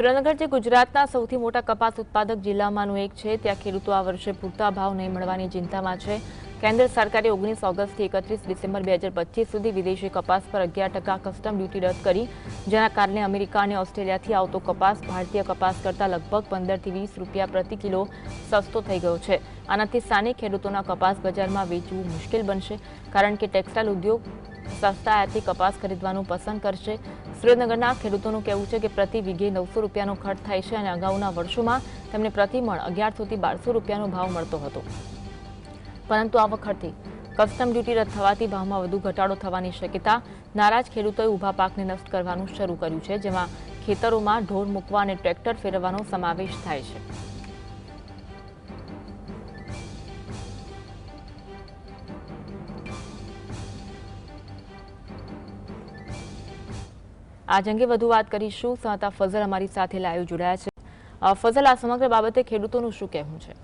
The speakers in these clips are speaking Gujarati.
સુરેન્દ્રનગર જે ગુજરાતના સૌથી મોટા કપાસ ઉત્પાદક જિલ્લામાંનું એક છે, ત્યાં ખેડૂતો આ વર્ષે પૂરતા ભાવ નહીં મળવાની ચિંતામાં છે. કેન્દ્ર સરકારે ઓગણીસ ઓગસ્ટથી એકત્રીસ ડિસેમ્બર બે હજાર પચીસ સુધી વિદેશી કપાસ પર અગિયાર ટકા કસ્ટમ ડ્યુટી રદ કરી, જેના કારણે અમેરિકા અને ઓસ્ટ્રેલિયાથી આવતો કપાસ, ભારતીય કપાસ કરતાં લગભગ પંદરથી વીસ રૂપિયા પ્રતિ કિલો સસ્તો થઈ ગયો છે. આનાથી સ્થાનિક ખેડૂતોના કપાસ બજારમાં વેચવું મુશ્કેલ બનશે, કારણ કે ટેક્સટાઇલ ઉદ્યોગ સસ્તા આયાતી કપાસ ખરીદવાનું પસંદ કરશે. સુરેન્દ્રનગરના ખેડૂતોનું કહેવું છે કે પ્રતિ વીઘે નવસો રૂપિયાનો ખર્ચ થાય છે અને અગાઉના વર્ષોમાં તેમને પ્રતિ મણ અગિયારસોથી બારસો રૂપિયાનો ભાવ મળતો હતો. પરંતુ આ વખતથી કસ્ટમ ડ્યુટી રદ થવાથી ભાવમાં વધુ ઘટાડો થવાની શક્યતા નારાજ ખેડૂતોએ ઊભા પાકને નષ્ટ કરવાનું શરૂ કર્યું છે, જેમાં ખેતરોમાં ઢોર મૂકવા અને ટ્રેક્ટર ફેરવવાનો સમાવેશ થાય છે. આજ અંગે વધુ વાત કરીશું. સહતા ફઝલ અમારી સાથે લાઈવ જોડાયા છે. ફઝલ, આ સમગ્ર બાબતે ખેડૂતોનું શું કહેવું છે?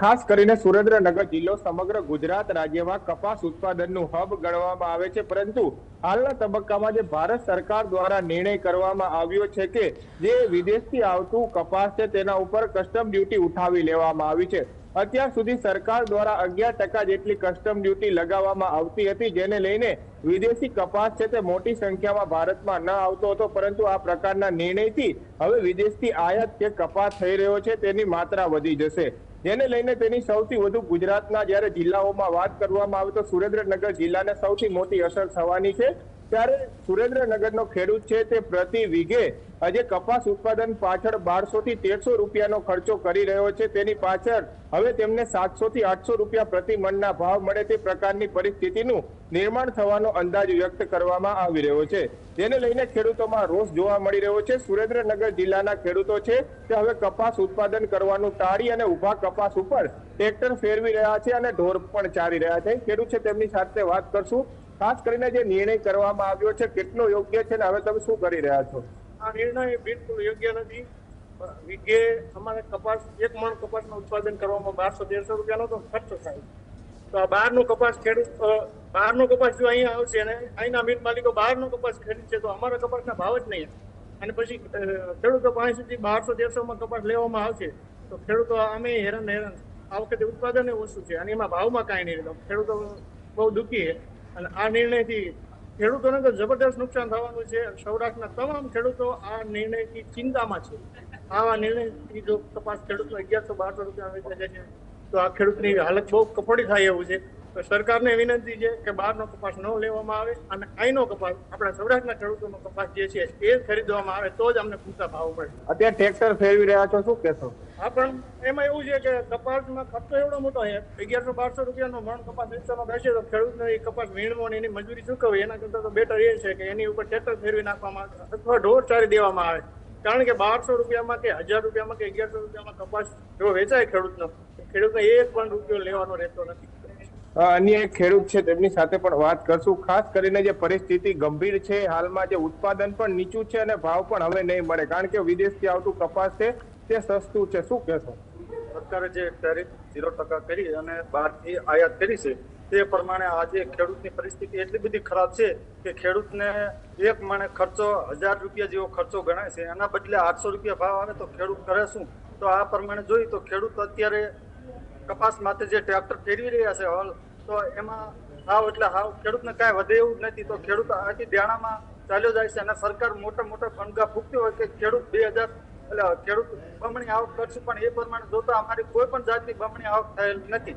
ખાસ કરીને સુરેન્દ્રનગર જિલ્લો સમગ્ર ગુજરાત રાજ્યમાં કપાસ ઉત્પાદનનું હબ ગણવામાં આવે છે. પરંતુ હાલના તબક્કામાં જે ભારત સરકાર દ્વારા નિર્ણય કરવામાં આવ્યો છે કે જે વિદેશથી આવતું કપાસ છે, તેના ઉપર કસ્ટમ ડ્યુટી ઉઠાવી લેવામાં આવી છે. અત્યાર સુધી સરકાર દ્વારા અગિયાર ટકા જેટલી કસ્ટમ ડ્યુટી લગાવવામાં આવતી હતી, જેને લઈને વિદેશી કપાસ છે તે મોટી સંખ્યામાં ભારતમાં ન આવતો હતો, પરંતુ આ પ્રકારના નિર્ણયથી હવે વિદેશથી આયાત જે કપાસ થઈ રહ્યો છે, તેની માત્રા વધી જશે. જેને લઈને તેની સૌથી વધુ ગુજરાતના જ્યારે જિલ્લાઓમાં વાત કરવામાં આવે તો સુરેન્દ્રનગર જિલ્લાને સૌથી મોટી અસર થવાની છે. ત્યારે સુરેન્દ્રનગરનો ખેડૂત છે તે પ્રતિ વીઘે આજે કપાસ ઉત્પાદન પાછળ બારસો થી તેરસો રૂપિયાનો ખર્ચો કરી રહ્યો છે. તેની પાછળ હવે તેમને સાતસો થી આઠસો રૂપિયા પ્રતિ મણના ભાવ મળે તે પ્રકારની પરિસ્થિતિનું નિર્માણ થવાનો અંદાજ વ્યક્ત કરવામાં આવી રહ્યો છે. જેને લઈને ખેડૂતોમાં રોષ જોવા મળી રહ્યો છે. સુરેન્દ્રનગર જિલ્લાના ખેડૂતો છે તે હવે કપાસ ઉત્પાદન કરવાનું ટાળી અને ઊભા કપાસ ઉપર ટ્રેક્ટર ફેરવી રહ્યા છે અને ઢોર પણ ચારી રહ્યા છે. ખેડૂત છે તેમની સાથે વાત કરશું. ખાસ કરીને જે નિર્ણય કરવામાં આવ્યો છે, કેટલો યોગ્ય છે ને હવે તમે શું કરી રહ્યા છો? આ નિર્ણય બિલકુલ યોગ્ય નથી. વીઘે અમારે કપાસ, એક મણ કપાસનું ઉત્પાદન કરવામાં બારસો તેરસો રૂપિયાનો તો ખર્ચો થાય. તો આ બહારનો કપાસ ખેડૂત બહારનો કપાસ જો અહીંયા આવશે અને અહીંના મિલ માલિકો બહારનો કપાસ ખરીદશે તો અમારા કપાસના ભાવ જ નહીં. અને પછી ખેડૂતો પાસેથી બારસો તેરસોમાં કપાસ લેવામાં આવશે, તો ખેડૂતો અમે હેરાન હેરાન. આ વખતે ઉત્પાદન ઓછું છે, અને એમાં ભાવમાં કાંઈ નહીં. ખેડૂતો બહુ દુઃખી છે. અને આ નિર્ણયથી ખેડૂતોને તો જબરદસ્ત નુકસાન થવાનું છે. સૌરાષ્ટ્રના તમામ ખેડૂતો આ નિર્ણયથી ચિંતામાં છે. આવા નિર્ણયથી જો કપાસ ખેડૂતનો અગિયારસો બારસો રૂપિયા વેચાઈ જાય છે, તો આ ખેડૂતની હાલત બહુ કફોડી થાય એવું છે. તો સરકારને વિનંતી છે કે બહારનો કપાસ ન લેવામાં આવે અને અહીંનો કપાસ આપણા સૌરાષ્ટ્રના ખેડૂતોનો કપાસ જે છે એ જ ખરીદવામાં આવે તો જ અમને પૂરતા ભાવ મળે. અત્યારે ટ્રેક્ટર ફેરવી રહ્યા છો શું કહેશો? હા પણ એમાં એવું છે કે કપાસમાં ખર્ચો એવડો મોટો છે. અગિયારસો બારસો રૂપિયાનો મણ કપાસ વેચવાનો બેસે તો ખેડૂતને એ કપાસ વીણવો અને એની મજૂરી ચૂકવવી એના કરતાં તો બેટર એ છે કે એની ઉપર ટ્રેક્ટર ફેરવી નાખવામાં આવે અથવા ઢોર ચારી દેવામાં આવે. કારણ કે બારસો રૂપિયામાં કે હજાર રૂપિયામાં કે અગિયારસો રૂપિયામાં કપાસ જો વેચાય ખેડૂતનો ખેડૂતને એક પણ રૂપિયો લેવાનો રહેતો નથી. અન્ય એક ખેડૂત છે, તેમની સાથે પણ વાત કરશું. ખાસ કરીને જે પરિસ્થિતિ ગંભીર છે, હાલમાં જે ઉત્પાદન પણ નીચું છે અને ભાવ પણ હવે નહીં મળે. કારણ કે વિદેશથી આવતું કપાસ છે, તે સસ્તું છે. શું કહેશો? સરકારે જે ટેરિફ ઝીરો ટકા કરી અને બહારથી આયાત કરી છે, તે પ્રમાણે આજે ખેડૂતની પરિસ્થિતિ એટલી બધી ખરાબ છે કે ખેડૂતને એક માણે ખર્ચો હજાર રૂપિયા જેવો ખર્ચો ગણાય છે. એના બદલે આઠસો રૂપિયા ભાવ આવે તો ખેડૂત કરે શું? તો આ પ્રમાણે જોઈએ તો ખેડૂત અત્યારે કપાસ માટે જે ટ્રેક્ટર ફેરવી રહ્યા છે હલ તો એમાં હાવ એટલે હાવ ખેડૂતને કાંઈ વધે એવું નથી. તો ખેડૂત આખી દેણામાં ચાલ્યો જાય છે અને સરકાર મોટા મોટા ભણગા ફૂકતી હોય કે ખેડૂત બે હજાર એટલે ખેડૂત બમણી આવક કરશે પણ એ પ્રમાણે જોતા અમારી કોઈ પણ જાતની બમણી આવક થયેલ નથી.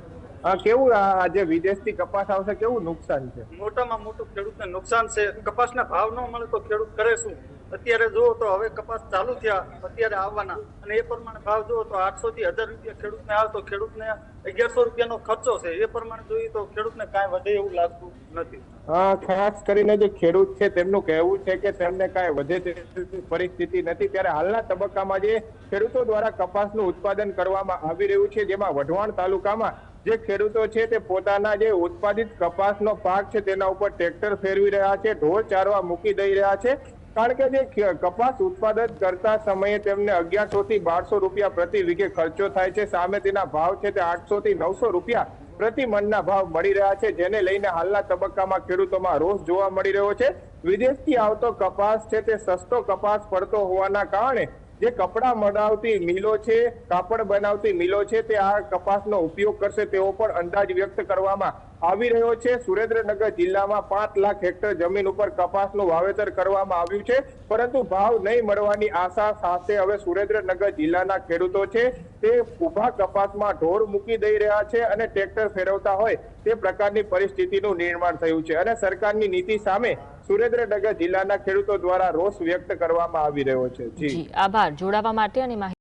કેવું આજે આ જે વિદેશથી કપાસ આવશે કેવું નુકસાન છે? મોટામાં મોટું ખેડૂતને નુકસાન છે. કપાસના ભાવ ન મળે તો ખેડૂત કરે શું? અત્યારે જુઓ તો હવે કપાસ ચાલુ થયા, અત્યારે આવવાના. અને એ પ્રમાણે ભાવ જુઓ તો આઠસો થી હજાર રૂપિયા ખેડૂતને આવતો ખેડૂતને અગિયારસો રૂપિયાનો ખર્ચો છે. એ પ્રમાણે જોઈએ તો ખેડૂતને કાંઈ વધે એવું લાગતું નથી. હા, ખાસ કરીને જે ખેડૂત છે, તેમનું કહેવું છે કે તેમને કાંઈ વધે તેવી પરિસ્થિતિ નથી. ત્યારે હાલના તબક્કામાં જે ખેડૂતો દ્વારા કપાસનું ઉત્પાદન કરવામાં આવી રહ્યું છે, જેમાં વઢવાણ તાલુકામાં જે ખેડૂતો છે, તે પોતાના જે ઉત્પાદિત કપાસનો પાક છે, તેના ઉપર ટ્રેક્ટર ફેરવી રહ્યા છે, ઢોર ચારવા મૂકી દઈ રહ્યા છે. કારણ કે જે કપાસ ઉત્પાદન કરતા સમયે તેમને અગિયારસો થી બારસો રૂપિયા પ્રતિ વીઘે ખર્ચો થાય છે. સામે તેના ભાવ છે તે આઠસો થી નવસો રૂપિયા પ્રતિ મનના ભાવ મળી રહ્યા છે, જેને લઈને હાલના તબક્કામાં ખેડૂતોમાં રોષ જોવા મળી રહ્યો છે. વિદેશથી આવતો કપાસ છે તે સસ્તો કપાસ પડતો હોવાના કારણે જે કપડા બનાવતી મિલો છે, કાપડ બનાવતી મિલો છે, તે આ કપાસનો ઉપયોગ કરશે તેવો પણ અંદાજ વ્યક્ત કરવામાં આવી રહ્યો છે. સુરેન્દ્રનગર જિલ્લામાં પાંચ લાખ હેક્ટર જમીન ઉપર કપાસનું વાવેતર કરવામાં આવ્યું છે. પરંતુ ભાવ નહીં મળવાની આશા સાથે હવે સુરેન્દ્રનગર જિલ્લાના ખેડૂતો છે. તે ઊભા કપાસમાં ઢોર મૂકી દઈ રહ્યા છે અને ટ્રેક્ટર ફેરવતા હોય તે પ્રકારની પરિસ્થિતિનું નિર્માણ થયું છે. અને સરકારની નીતિ સામે સુરેન્દ્રનગર જિલ્લાના ખેડૂતો દ્વારા રોષ વ્યક્ત કરવામાં આવી રહ્યો છે. જી. આભાર. જોડાવા માટે અને